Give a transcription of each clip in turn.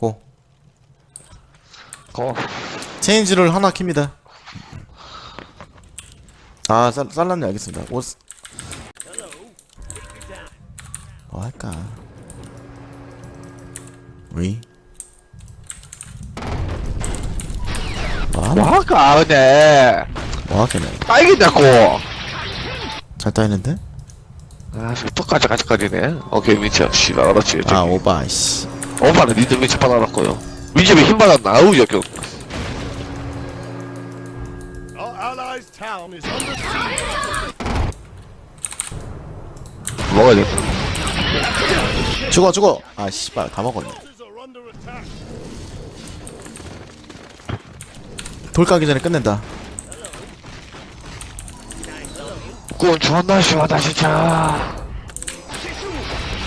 고 고. 체인지를 하나 킵니다 아 쌀, 쌀람님 알겠습니다 옷 뭐 할까 위뭐 하나 뭐 할까, 근데. 뭐 하겠네 딸기냐고. 잘 따이는데 아, 똑같이 까지까지네. 오케이, 민치. 씨발, 알았지. 아 오바 씨 오빠는 니들 민치 받아놨고요. 민치에 힘 받았나? 아우, 역경. 먹어야 돼. 죽어 죽어 아 씨발 다 먹었네. 돌 까기 전에 끝낸다 꿈 존나 시원하다, 진짜.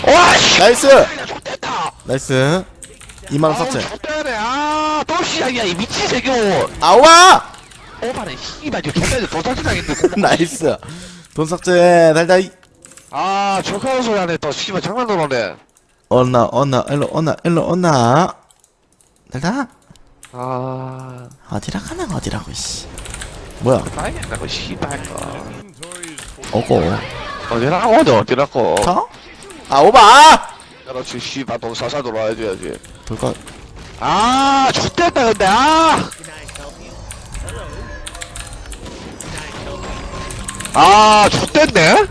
와, 씨! 나이스! 나이스 2만원 삭제 좋대네. 아, 또 시작이야, 이 미친 새끼. 아와 오빠는 씨발, 지금 좋대네. 도사지당했는데. 나이스 돈 삭제 달달이 아, 조카는 소리 하네. 또 씨발, 장난 들어오네. 언나 언나 일로 언나 일로 언나 달달 아, 어디라 가면 어디라고 씨 뭐야 그 씨발. 오고 어디라고, 어디, 어디라고. 터? 아 오바 그렇지, 씨발, 돈 살살 돌아야줘야지. 돌까 아, 좋댔다, 근데, 아! 아, 좋댔네?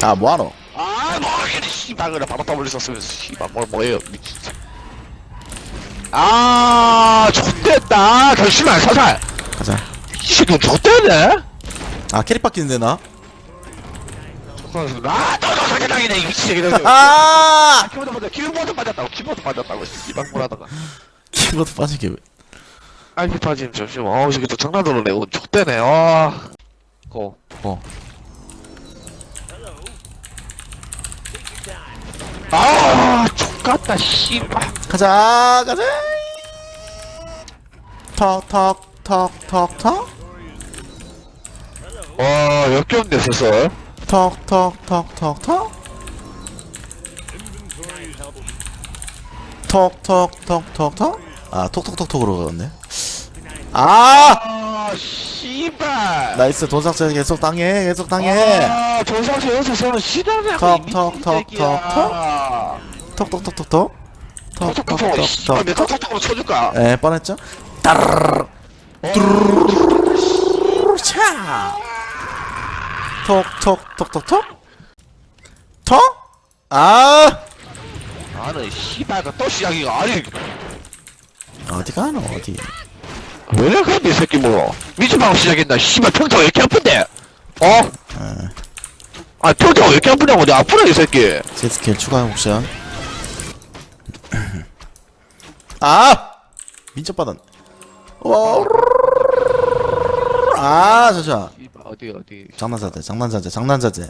아 뭐하노 아, 뭐하겠네, 씨발, 그래, 바로 더블 썼으면서, 씨발, 뭘, 뭐예요, 미친. 아, 좋댔다. 잠시만, 살살. 가자 이 새끼 좋댔네? 아 캐릭 바뀌는데 나? 아, 또, 또, 사기당이네, 이 미친 새끼들. 아 키보드 맞았, 키보드 맞았다고, 키보드 맞았다고, 씨발, 뭐라다가. 키보드 빠지게 알피 빠짐, 잠시만. 어우, 이 새끼 또 장난으로네. 어, 족대네, 아. 고. 어 아, 족같다, 씨발. 가자 가자 턱턱턱턱 턱 와, 역겹네, 슬슬. 턱 턱 턱 턱 턱 턱 턱 턱 턱 턱 아 톡톡톡톡으로 가네 아 아, 씨발. 나이스 돈 삭제 계속 당해 계속 당해 아, 전상수 연습생은 시다네. 턱, 턱, 턱, 턱, 톡톡톡톡톡 톡톡톡톡. 씨발, 내 톡톡톡톡 톡톡톡으로 쳐줄까? 에 뻔했죠 따르르르 뚜루루루루루루 차 톡톡톡톡톡 톡? 아 나는 씨발, 또 시작이가. 아니, 어디 가노 어디 왜 이래, 근데, 이 새끼 뭐. 미치방 시작했나? 씨발, 평타 왜 이렇게 아픈데? 어? 에 아, 평타 왜 이렇게 아프냐고. 내 아프네, 이 새끼. 제스킬 추가 옵션 아 민첩 받은 와 아 잠시만 씨발, 어디, 어디. 장난자재 장난자재 장난자재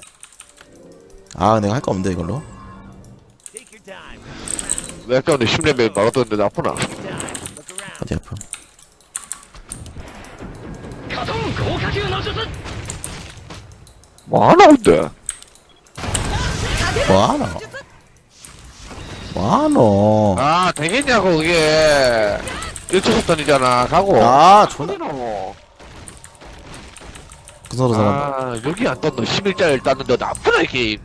아 내가 할 거 없는데 이걸로 왜 아까 근데 10레벨 막았던데 아프나? 어디 아픔 뭐하나, 근데? 뭐하노 뭐하노 아, 되겠냐고, 그게. 1초속단이잖아, 가고. 아 존나 뭐. 그 서로 사람 아, 여기 안 떴노. 11짜리를 땄는데 나쁘다, 이 게임.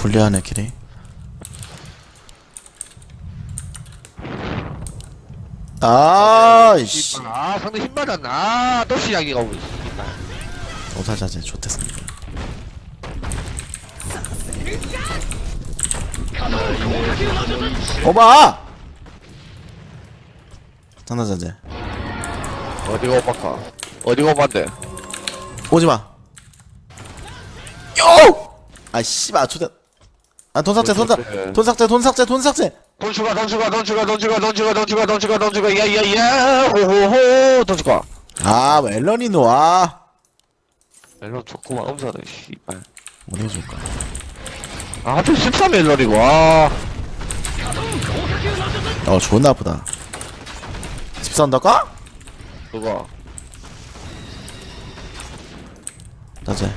불리하네 길이 아이씨 아, 상대 힘 맞았나? 아, 또 시작이가 오고, 씨발. 오사자재 좋댔습니다 오바 장난자재 어디가 오빠까? 어디가 오빠인데? 오지마 요! 아 씨발 초대 아 돈 삭제 돈 삭제 돈 삭제 돈 삭제 돈 삭제 돈 추가, 돈 추가, 돈 추가, 돈 추가, 돈 추가, 돈 추가, 돈 추가, 돈 추가, 야, 야, 야, 호호호, 돈 추가. 아 멜론이 노아 멜론 좋구만, 음사네, 씨발. 어디 해줄까 아, 하필 13 멜론이고, 아. 어 존나 아프다. 집 산다까? 그거. 자제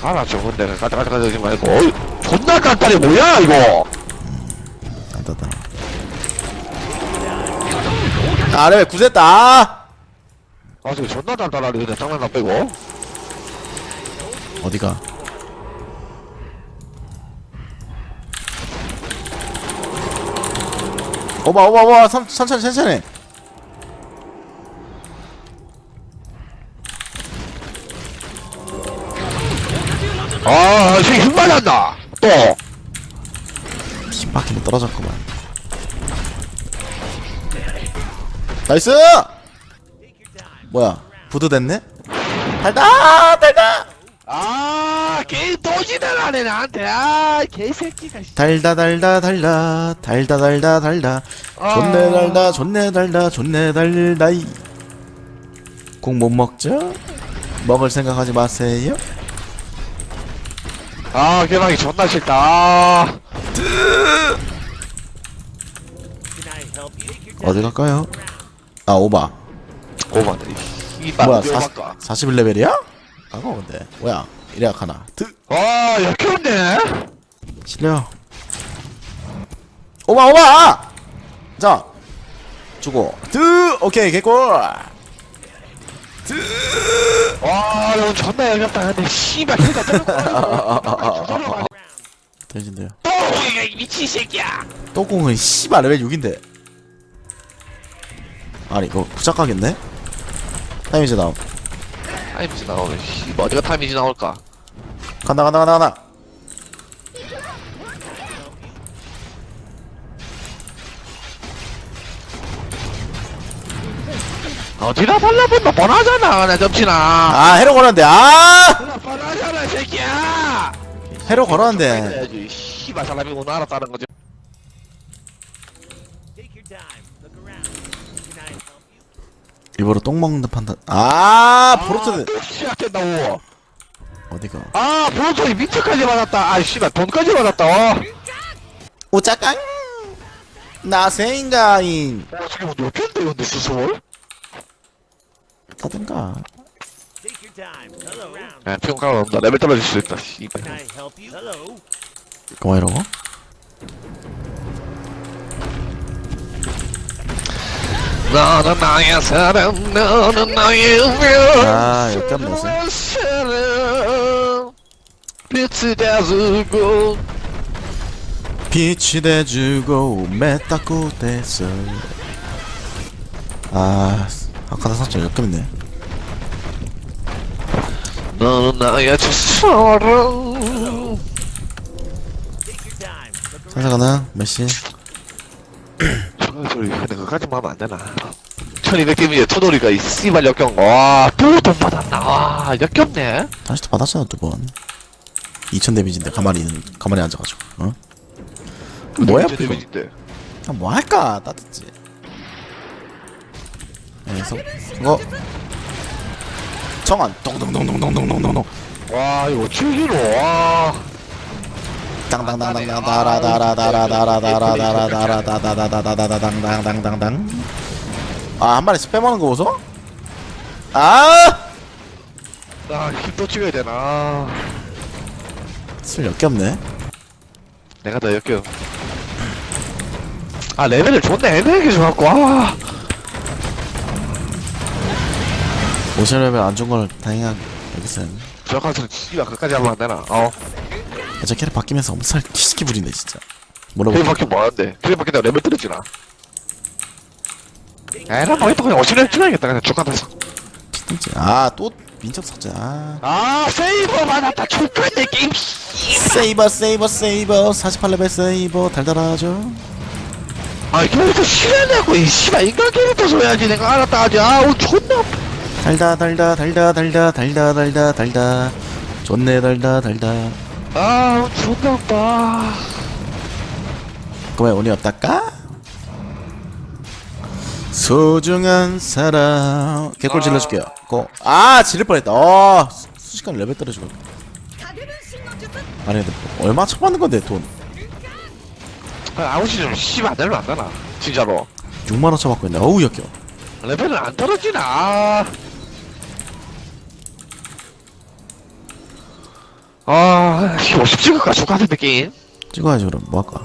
가라 좋은데 가자 가자 가자 하지 말고. 어이 존나 간단해 뭐야 이거? 안다다. 아래 구했다? 아! 아 지금 존나 단단하네 근데 장난 안 빼고. 어디가 오바 오바 오바 천- 천천히 천천히. 아 지금 흉 맞았나 또. kim박히면 떨어졌구만. 나이스! 뭐야? 부두 됐네? 달다 달다 또 지나가네, 나한테. 아, 개새끼가. 씨. 달다 달다 달다 달다 달다 달다 아. 존내 달다 존내 달다 존내 달다이 공못 먹죠? 먹을 생각하지 마세요 아, 개방이 존나 싫다. 아, 어디 갈까요? 아 오바 오만데. 이발, 뭐야 왜 40, 바꿔? 41레벨이야? 아까 근데 뭐야 이래야 하나. 드 아, 역겹네. 실려 오바 오바 자 주고. 드! 오케이 개꿀! 와, 너 존나 역겹다. 근데, 씨발, 그니까 떨어져. 대신데요. 또, 이 미친 새끼야. 또공은 씨발 레벨 6인데. 아니 이거 부착하겠네? 타이밍즈 나옴 타임지 나오네. 씨발, 어디가 타임지 나올까? 간다 간다 간다 간다 어디다 발라본다, 뻔하잖아, 나 접치나. 아 해로 걸었는데 아 나 뻔하잖아, 새끼야. 해로 걸었는데 해야지. 씨발, 사람이 오늘 알았다는 거지. 일부러 똥 먹는 듯 판단 아 브로트 또 시작된다고. 어디가 아, 브로토이 미트까지 맞았다. 아, 씨발, 돈까지 맞았다. 어. 오짜깡 나생가인 어, 지금 몇 개인데, 근데 time. Hello. 야, 평가가 없다. 레벨 떨어질 수 있다. 씨발. Can I help you? Hello. 고마 이러고 너는 나의 사랑 너는 나의 별 아, 여기 안 나왔어요? 너는 사랑. 빛을 다수고. 빛이 돼주고 맸다고 됐어. 아 아까 나 상처 역겹네. 너는 나의 첫사랑. 상사가나? 몇시? 소리 내가 가지고 하면 안 되나? 1200팀이에 토돌이가 이 씨발 역경. 와또 돈 받았나 와 역겹네. 다시 또 받았잖아 두번. 2000 데미지인데 가만히 있는 가만히 앉아가지고 어? 뭐야 이거? 재밌는데. 그냥 뭐 할까 따뜻지. 그래서 이거 정안 동동동동동동동동 와 이거 치기로 와. 땅땅땅땅땅 다라다라다라다라다라다라다라다다다다다당당당당 아 한 마리 스팸하는 거 보소? 아! 나 힘도 찍어야 되나? 술 역겹네. 내가 더 역겨 아 레벨을 존나 애매하게 줘갖고 아. 50레벨 안 좋은 걸 다행히 여기서는 저 같은 씨발 그까지 하면 안 되나? 어. 저 캐릭 바뀌면서 엄살 키스키 부리네 진짜. 뭐라고 그래 밖에 뭐하는데? 그래 밖에 내가 레벨 떨어지나 에라 뭐했다 그냥 어시를 찍어야겠다 그냥 진짜. 아또 민첩 삭제 아아 세이버 받았다 족같네 게임 씨. 세이버 세이버 세이버. 48레벨 세이버. 달달하죠? 아 캐릭터 실현하고 이 씨발 인간 캐릭터 줘야지. 내가 알았다 하지 아우 존나 아파. 달다 달다 달다 달다 달다 달다 달다. 좋네 달다 달다. 아우 존나 아파. 그만 운이 없달까? 소중한 사람. 개꿀 질러줄게요. 고. 아 질릴 뻔했다. 어 수- 순식간에 레벨 떨어지고. 아니 근데 얼마 처받는 건데 돈? 아웃이 좀 씨발 안 되면 안 되나? 진짜로. 6만원 쳐받고 있네. 어우 역겨. 레벨은 안 떨어지나? 아, 아 씨, 50 찍을까 죽 같은 느낌? 찍어야지 그럼. 뭐 할까?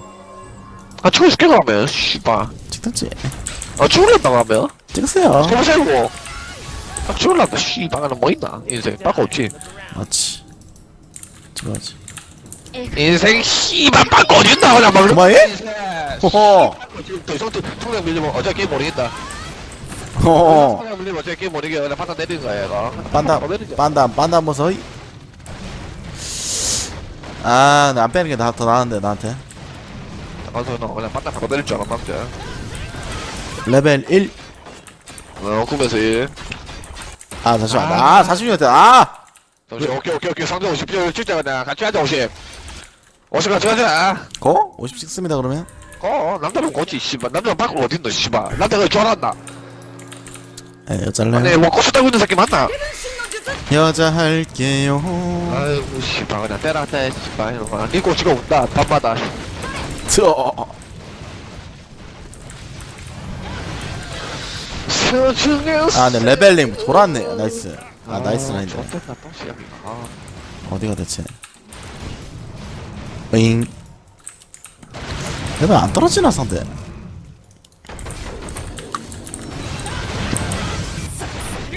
아 죽어줄게 그러면. 씨발. 찍든지 아 죽을란다 그러면? 찍으세요. 해보자고 아 죽을란다 씨발 나는 뭐 있나? 인생 빠가 없지? 맞지. 찍어야지. 인생 씨발 빠가 어딨나? 그냥 막 그만해? 호호 지금 더 이상 통장 밀리면 어차피 게임 모르겠다. 호호 통장 밀리면 어차피 게임 모르게 그냥 판단 내리는 거야 얘가. 내리자. 빤다 빤다 무서이 아나안 빼는 게 나, 더 나은데 나한테. 가서 너 그냥 판단 바로 내릴 줄 알았는데 레벨 1 어 꿈에서 일. 아 잠시만. 아. 아 40이었대 아! 잠시 오케이 오케이 오케이. 상대 50 찍자 그냥 같이 하자 50 50 같이 하자. 거? 50 찍습니다 그러면? 어 남자는 거지 씨발. 남자는 밖으로 어딨노 씨발. 남자가 좋아한다. 에 여잘래요 아니 뭐 고수 따고 있는 새끼 맞나? 여자 할게요. 아이고 씨발. 그냥 때라 때 씨발. 이런 거 니고 지가 온다 밤마다. 저 아, 네, 레벨링 돌았네. 나이스. 아, 나이스 라인데. 아 어디가 대체? 잉. 레벨 안 떨어지나, 상대?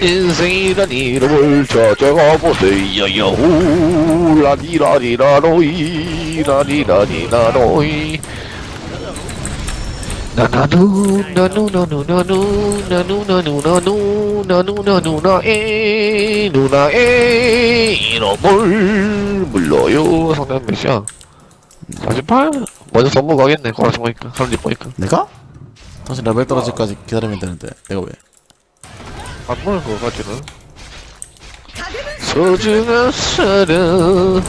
인생이란 이름을 찾아가 보세요 우 라디라디라로이 라디라디라로이 나나누 나누나누 나누 나누나누 나누 나누나누나 에 누나 에 이놈을 물러요 성남 몇이야? 48? 먼저 전부 가겠네 걸어서 보니까 사람 보니까 내가? 당신 레벨 떨어질까지 기다리면 되는데 내가 왜? 안 보는 거 가지는 소중한 사랑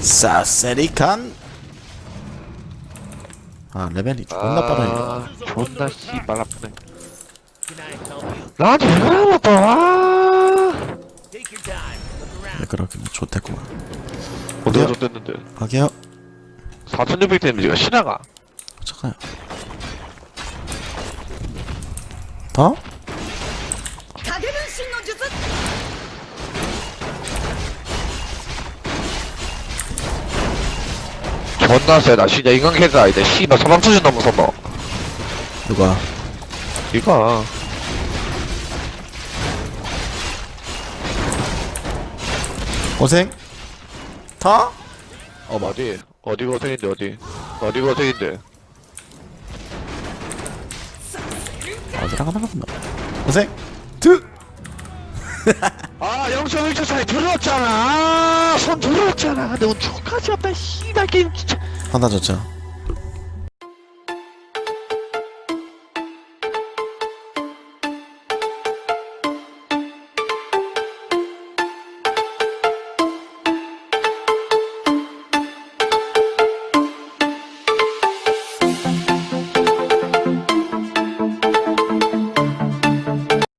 사세리칸 아, 레벨이 존나 빠르네. 아 존나 씨발 아프네 나한테 왜 그러고 와 네, 그렇게 좋댔구만. 어디가 좋댔는데 갈게요. 4600 데미지가 신화가 잠깐요. 더? 존나 세다 진짜 인간 캐릭터 아니다 씨발 사람 수준 넘어서 너 누가? 이거 고생? 더? 어 어디 어디 고생인데 어디 어디 고생인데 어디라 가나 보다. 고생? 투! 아 0.1초 차이 들었잖아 전 들어왔잖아. 내가 오늘 초까지 왔다. 씨발 게임 진짜. 하나 졌죠